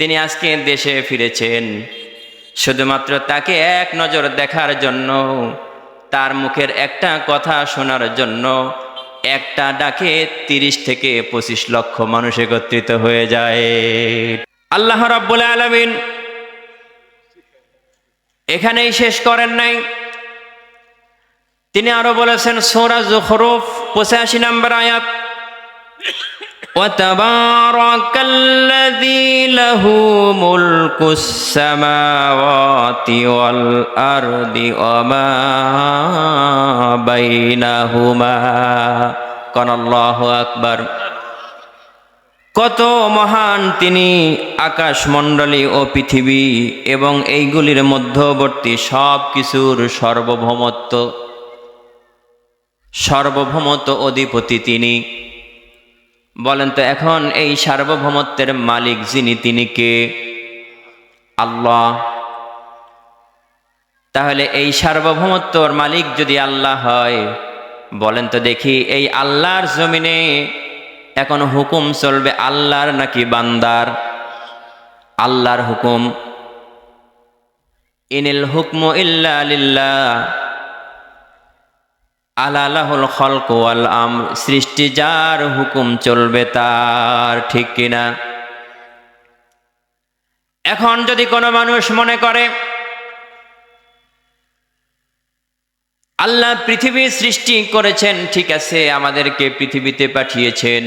তিনি আজকে দেশে ফিরেছেন। শুধুমাত্র তাকে এক নজর দেখার জন্য, তার মুখের একটা কথা শোনার জন্য, একটা ডাকে তিরিশ থেকে পঁচিশ লক্ষ মানুষ একত্রিত হয়ে যায়। আল্লাহ রাব্বুল আলামিন এখানেই শেষ করেন নাই। তিনি আরও বলেছেন, সৌরা জুখরুফ পঁচাশি নম্বর আয়াত। وتبارك الذي له ملك السماوات والأرض وما بينهما كان الله أكبر কত মহান তিনি আকাশমণ্ডলী ও পৃথিবী এবং এইগুলির মধ্যবর্তী সব কিছুর সর্বভৌমত্ব সর্বভৌমত্ব অধিপতি তিনি বলেন তো, এখন এই সার্বভৌমত্বের মালিক যিনি, তিনি কে? আল্লাহ। তাহলে এই সার্বভৌমত্বর মালিক যদি আল্লাহ হয়, বলেন তো দেখি, এই আল্লাহর জমিনে এখন হুকুম চলবে আল্লাহর নাকি বান্দার? আল্লাহর হুকুম। ইনিল হুকম ইল্লা লিল্লাহ। আলালাহুল খলক ওয়াল আম সৃষ্টি যার হুকুম চলবে তার, ঠিক কিনা? এখন যদি কোনো মানুষ মনে করে, আল্লাহ পৃথিবী সৃষ্টি করেছেন, ঠিক আছে, আমাদেরকে পৃথিবীতে পাঠিয়েছেন।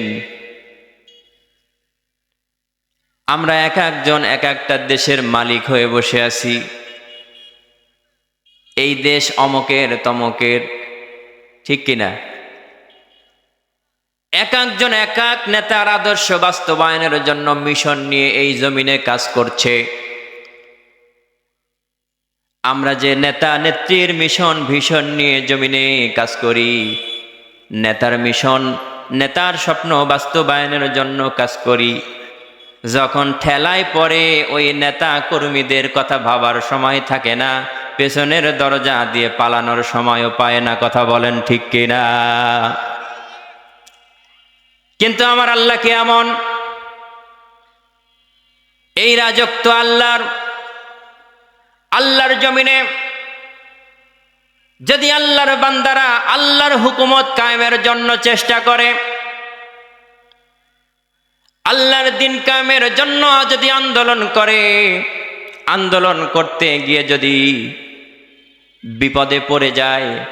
আমরা এক একজন, এক একটা দেশের মালিক হয়ে বসে আছি। এই দেশ অমকের, তমকের ঠিক কিনা? এক একজন এক এক নেতার আদর্শ বাস্তবায়নের জন্য মিশন নিয়ে এই জমিনে কাজ করছে। আমরা যে নেতা নেত্রীর মিশন, ভীষণ নিয়ে জমিনে কাজ করি। নেতার মিশন, নেতার স্বপ্ন বাস্তবায়নের জন্য কাজ করি। যখন ঠেলায় পড়ে ওই নেতা কর্মীদের কথা ভাবার সময় থাকে না পেছনের দরজা দিয়ে পালানোর সময়ও পায় না, কথা বলেন ঠিক কিনা? কিন্তু আমার আল্লাহকে এমন? এই রাজত্ব আল্লাহর আল্লাহর জমিনে যদি আল্লাহর বান্দারা আল্লাহর হুকুমত কায়েমের জন্য চেষ্টা করে, আল্লাহর দিন কায়েমের জন্য যদি আন্দোলন করে, আন্দোলন করতে গিয়ে যদি বিপদে পড়ে যায়।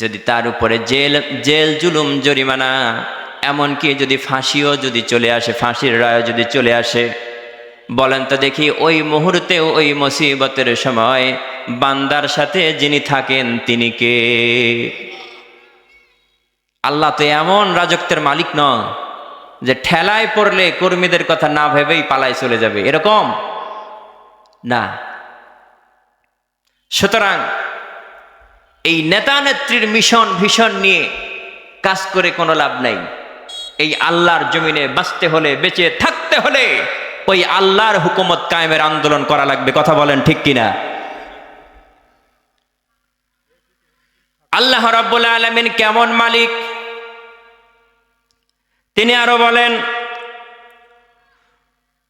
যদি তার উপরে জেল জেল, জুলুম, জরিমানা, এমনকি যদি ফাঁসিও যদি চলে আসে, ফাঁসির রায় যদি চলে আসে, বলেন তো দেখি ওই মুহূর্তে ওই মুসিবতের সময় বান্দার সাথে যিনি থাকেন তিনি কে? আল্লাহ তো এমন রাজত্বের মালিক নয় যে ঠেলায় পড়লে কর্মীদের কথা না ভেবেই পালায় চলে যাবে। এরকম? না। সুতরাং এই নেতা নেত্রীর মিশন, ভীষণ নিয়ে কাজ করে কোনো লাভ নাই। এই আল্লাহর জমিনে বাঁচতে হলে, বেঁচে থাকতে হলে ওই আল্লাহর হুকুমত কায়েমের আন্দোলন করা লাগবে। কথা বলেন ঠিক কিনা? আল্লাহ রাব্বুল আলমিন কেমন মালিক? তিনি আরও বলেন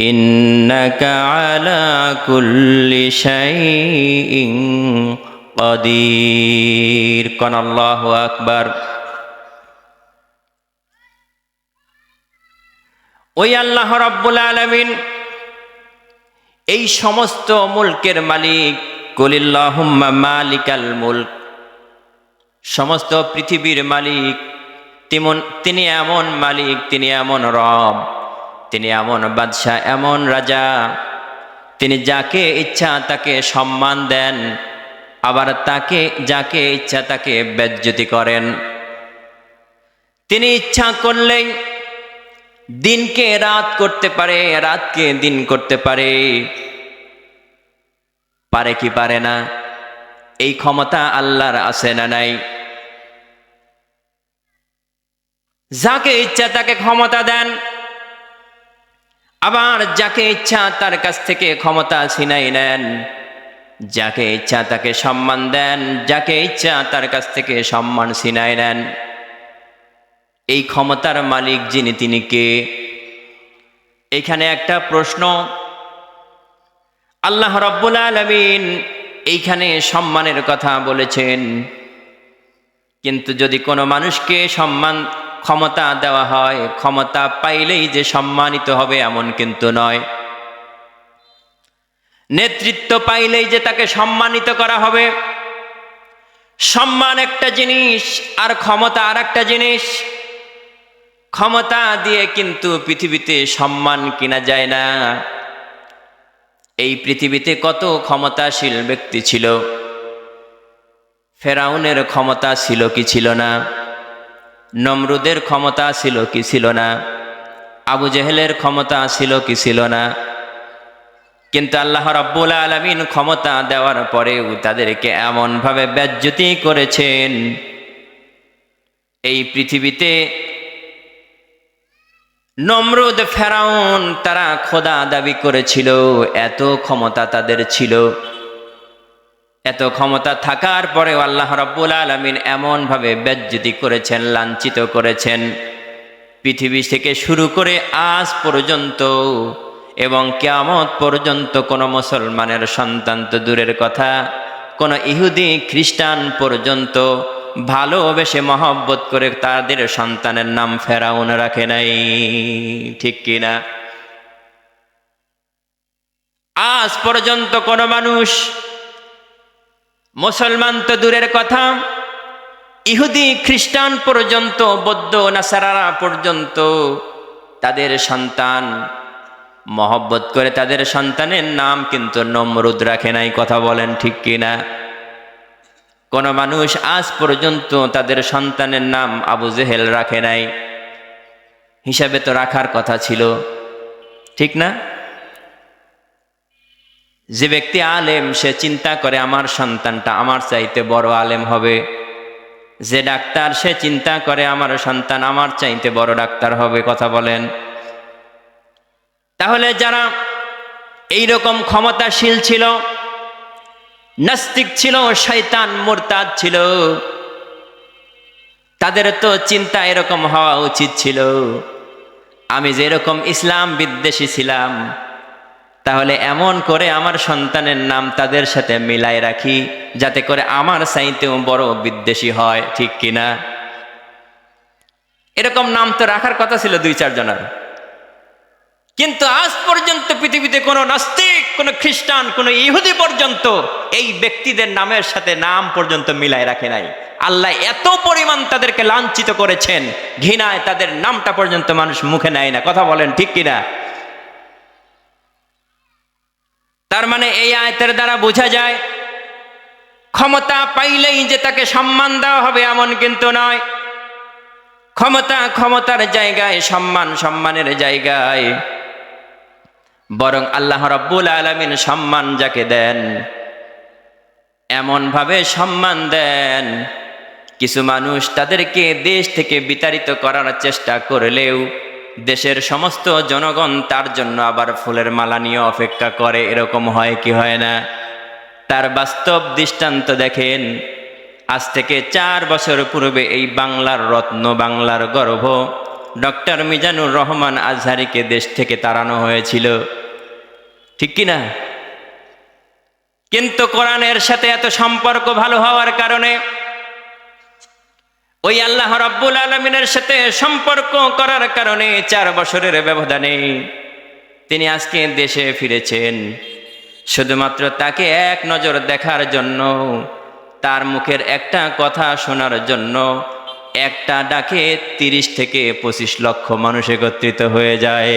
إنك على كل شيء قدير كن الله أكبر ওই আল্লাহ রব্বুল আলমিন এই সমস্ত মুলকের মালিক কলিল্লাহুম্মা মালিকাল মুলক সমস্ত পৃথিবীর মালিক তিমন তিনি এমন মালিক তিনি এমন রব তিনি এমন বাদশাহ, এমন রাজা। তিনি যাকে ইচ্ছা তাকে সম্মান দেন, আবার তাকে, যাকে ইচ্ছা তাকে বেজ্জতি করেন। তিনি ইচ্ছা করলেই দিনকে রাত করতে পারে, রাতকে দিন করতে পারে। পারে কি পারে না? এই ক্ষমতা আল্লাহর আছে না নাই? যাকে ইচ্ছা তাকে ক্ষমতা দেন আবার যাকে ইচ্ছা তার কাছ থেকে ক্ষমতা ছিনাই নেন। যাকে ইচ্ছা তাকে সম্মান দেন, যাকে ইচ্ছা তার কাছ থেকে সম্মান ছিনাই নেন। এই ক্ষমতার মালিক যিনি, তিনি কে? এখানে একটা প্রশ্ন। আল্লাহ রব্বুল আলমিন এইখানে সম্মানের কথা বলেছেন। কিন্তু যদি কোনো মানুষকে সম্মান ক্ষমতা দেওয়া হয়, ক্ষমতা পাইলেই যে সম্মানিত হবে এমন কিন্তু নয়। নেতৃত্ব পাইলেই যে তাকে সম্মানিত করা হবে। সম্মান একটা জিনিস আর ক্ষমতা আর একটা জিনিস। ক্ষমতা দিয়ে কিন্তু পৃথিবীতে সম্মান কিনা যায় না। এই পৃথিবীতে কত ক্ষমতাশীল ব্যক্তি ছিল? ফেরাউনের ক্ষমতা ছিল কি ছিল না? নমরুদের ক্ষমতা ছিল কি ছিল না? আবু জেহেলের ক্ষমতা ছিল কি ছিল না? কিন্তু আল্লাহ রব্বুল আলমিন ক্ষমতা দেওয়ার পরেও তাদেরকে এমনভাবে ব্যাজ্যতি করেছেন। এই পৃথিবীতে নমরুদ, ফেরাউন তারা খোদা দাবি করেছিল, এত ক্ষমতা তাদের ছিল। এত ক্ষমতা থাকার পরেও আল্লাহ রব্বুল আলমিন এমনভাবে ব্যাজ্যতি করেছেন, লাঞ্ছিত করেছেন। পৃথিবী থেকে শুরু করে আজ পর্যন্ত এবং কেয়ামত পর্যন্ত কোনো মুসলমানের সন্তান তো দূরের কথা, কোনো ইহুদি খ্রিস্টান পর্যন্ত ভালোবেসে মহব্বত করে তাদের সন্তানের নাম ফেরাউন রাখে নাই। ঠিক কিনা আজ পর্যন্ত কোনো মানুষ মুসলমান তো দূরের কথা। ইহুদি, খ্রিস্টান পর্যন্ত, বৌদ্ধ, নাসারারা পর্যন্ত তাদের সন্তান, মহব্বত করে তাদের সন্তানের নাম কিন্তু নমরুদ রাখে নাই, কথা বলেন ঠিক কিনা? কোন মানুষ আজ পর্যন্ত তাদের সন্তানের নাম আবু জেহেল রাখে নাই। হিসাবে তো রাখার কথা ছিল, ঠিক না? যে ব্যক্তি আলেম, সে চিন্তা করে, আমার সন্তানটা আমার চাইতে বড় আলেম হবে। যে ডাক্তার, সে চিন্তা করে, আমার সন্তান আমার চাইতে বড় ডাক্তার হবে। কথা বলেন। তাহলে যারা এই রকম ক্ষমতাশীল ছিল, নাস্তিক ছিল, শয়তান মোরতাদ ছিল, তাদের তো চিন্তা এরকম হওয়া উচিত ছিল। আমি যেরকম ইসলাম বিদ্বেষী ছিলাম তাহলে এমন করে আমার সন্তানের নাম তাদের সাথে মিলাই রাখি, যাতে করে আমার চাইতেও বড় বিদ্বেষী হয়, ঠিক কিনা? এরকম নাম তো রাখার কথা ছিল দুই চারজনের। কিন্তু আজ পর্যন্ত পৃথিবীতে কোনো নাস্তিক, কোনো খ্রিস্টান, কোনো ইহুদি পর্যন্ত এই ব্যক্তিদের নামের সাথে নাম পর্যন্ত মিলাই রাখে নাই। আল্লাহ এত পরিমাণ তাদেরকে লাঞ্ছিত করেছেন, ঘৃণায় তাদের নামটা পর্যন্ত মানুষ মুখে নেয় না। কথা বলেন ঠিক কিনা? তার মানে এই আয়তের দ্বারা বোঝা যায়, ক্ষমতা পাইলেই যে তাকে সম্মান দেওয়া হবে এমন কিন্তু নয়। ক্ষমতা ক্ষমতার জায়গায়, সম্মান সম্মানের জায়গায়। বরং আল্লাহ রব্বুল আলমিন সম্মান যাকে দেন, এমনভাবে সম্মান দেন, কিছু মানুষ তাদেরকে দেশ থেকে বিতাড়িত করার চেষ্টা করলেও দেশের সমস্ত জনগণ তার জন্য আবার ফুলের মালা নিয়ে অপেক্ষা করে, এরকম হয় কি হয় না? তার বাস্তব দৃষ্টান্ত দেখেন, আজ থেকে চার বছর পূর্বে এই বাংলার রত্ন, বাংলার গর্ভ ডক্টর মিজানুর রহমান আজহারিকে দেশ থেকে তাড়ানো হয়েছিল। ঠিক কিনা কিন্তু কোরআনের সাথে এত সম্পর্ক ভালো হওয়ার কারণে ওই আল্লাহ রব্বুল আলমিনের সাথে সম্পর্ক করার কারণে চার বছরের ব্যবধানে তিনি আজকে দেশে ফিরেছেন। শুধুমাত্র তাকে এক নজর দেখার জন্য, তার মুখের একটা কথা শোনার জন্য একটা ডাকে তিরিশ থেকে পঁচিশ লক্ষ মানুষ একত্রিত হয়ে যায়,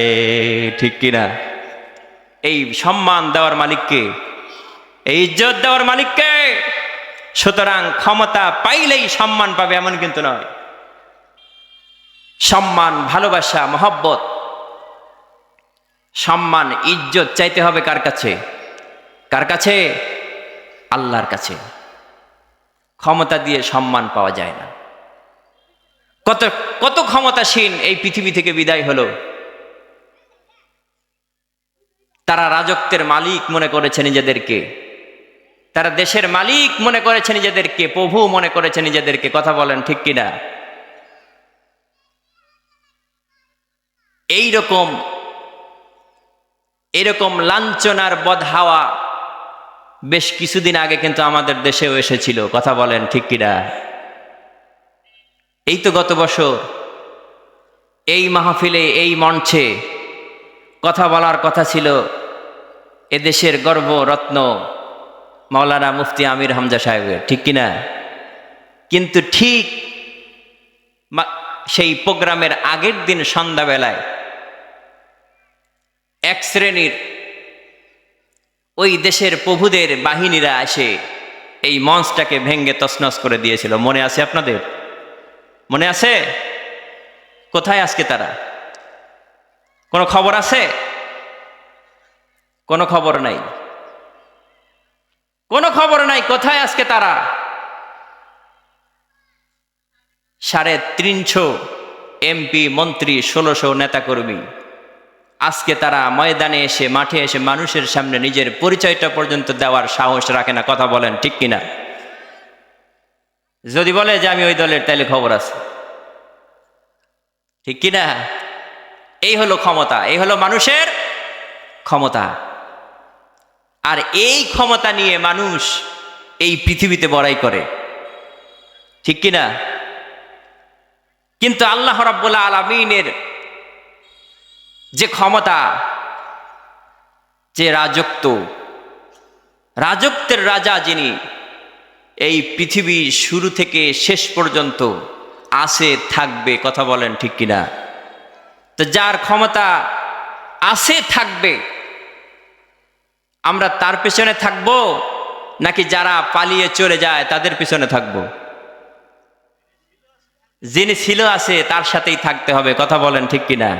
ঠিক কিনা এই সম্মান দেওয়ার মালিককে, এই ইজ্জত দেওয়ার মালিককে সুতরাং ক্ষমতা পাইলেই সম্মান পাবে, এমন কিন্তু নয়। সম্মান, ভালোবাসা, মহব্বত, সম্মান, ইজ্জত চাইতে হবে কার কাছে? কার কাছে? আল্লাহর কাছে। ক্ষমতা দিয়ে সম্মান পাওয়া যায় না। কত কত ক্ষমতাসীন এই পৃথিবী থেকে বিদায় হলো। তারা রাজত্বের মালিক মনে করেছে নিজেদেরকে। তারা দেশের মালিক মনে করেছে নিজেদেরকে, প্রভু মনে করেছে নিজেদেরকে। কথা বলেন ঠিক কিনা? এইরকম, এরকম লাঞ্ছনার বদহাওয়া বেশ কিছুদিন আগে কিন্তু আমাদের দেশেও এসেছিল। কথা বলেন ঠিক কিনা? এই তো গত বছর, এই মাহফিলে, এই মঞ্চে কথা বলার কথা ছিল এদেশের গর্ব রত্ন। মাওলানা মুফতি আমির হামজা সাহেবের, ঠিক কিনা? কিন্তু ঠিক সেই প্রোগ্রামের আগের দিন সন্ধ্যাবেলায় এক শ্রেণির ওই দেশের প্রভুদের বাহিনীরা আসে এই মঞ্চটাকে ভেঙ্গে তছনছ করে দিয়েছিল। মনে আছে আপনাদের? মনে আছে? কোথায় আজকে তারা? কোনো খবর আছে? কোনো খবর নাই। কোনো খবর নাই, কোথায় আজকে তারা? সাড়ে তিনশো এমপি মন্ত্রী, ষোলোশো নেতাকর্মী। আজকে তারা ময়দানে এসে, মাঠে এসে মানুষের সামনে নিজের পরিচয়টা পর্যন্ত দেওয়ার সাহস রাখে না, কথা বলেন ঠিক কিনা? যদি বলে যে আমি ওই দলের তাইলে খবর আছে। ঠিক কিনা? এই হলো ক্ষমতা, এই হলো মানুষের ক্ষমতা। আর এই ক্ষমতা নিয়ে মানুষ এই পৃথিবীতে বড়াই করে। ঠিক কিনা? কিন্তু আল্লাহ রাব্বুল আলমিনের যে ক্ষমতা, যে রাজত্ব, রাজত্বের রাজা যিনি, এই পৃথিবী শুরু থেকে শেষ পর্যন্ত আছে, থাকবে কথা বলেন ঠিক কিনা? তো যার ক্ষমতা আছে, থাকবে আমরা তার পেছনে থাকব নাকি যারা পালিয়ে চলে যায় তাদের পেছনে থাকব? যিনি ছিল আছে তার সাথেই থাকতে হবে, কথা বলেন ঠিক কিনা?